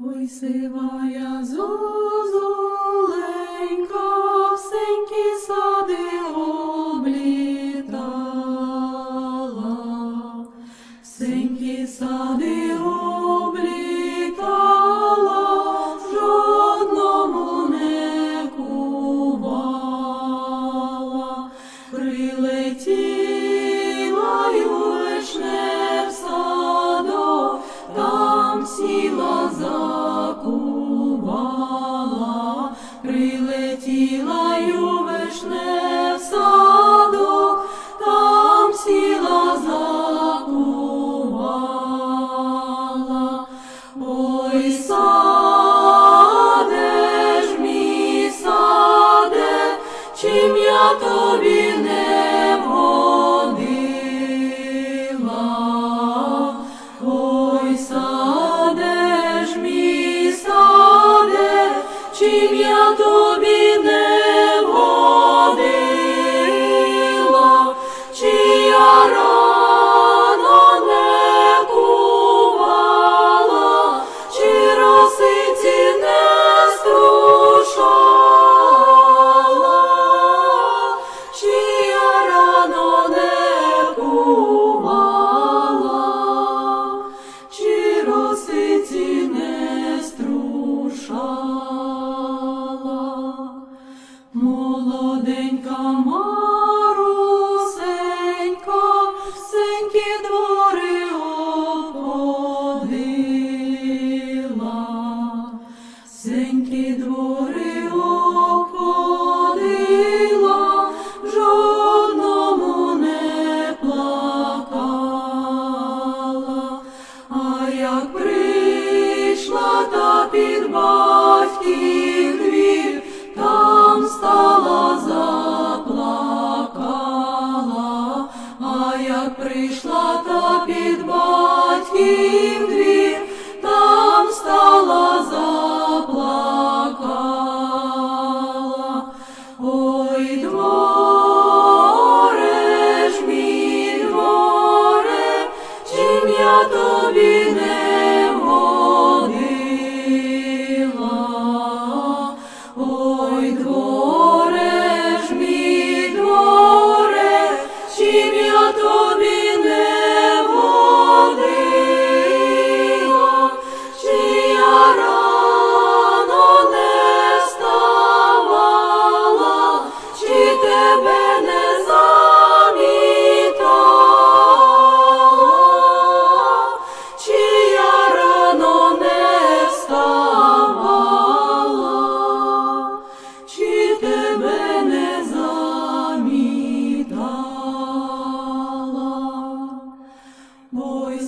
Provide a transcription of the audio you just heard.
Ой, сивая зозуленька, всенькі сади облітала, всенькі сади облітала. Lord. тебе не замітала, чи рано не вставала, чи тебе не замітала, Мой.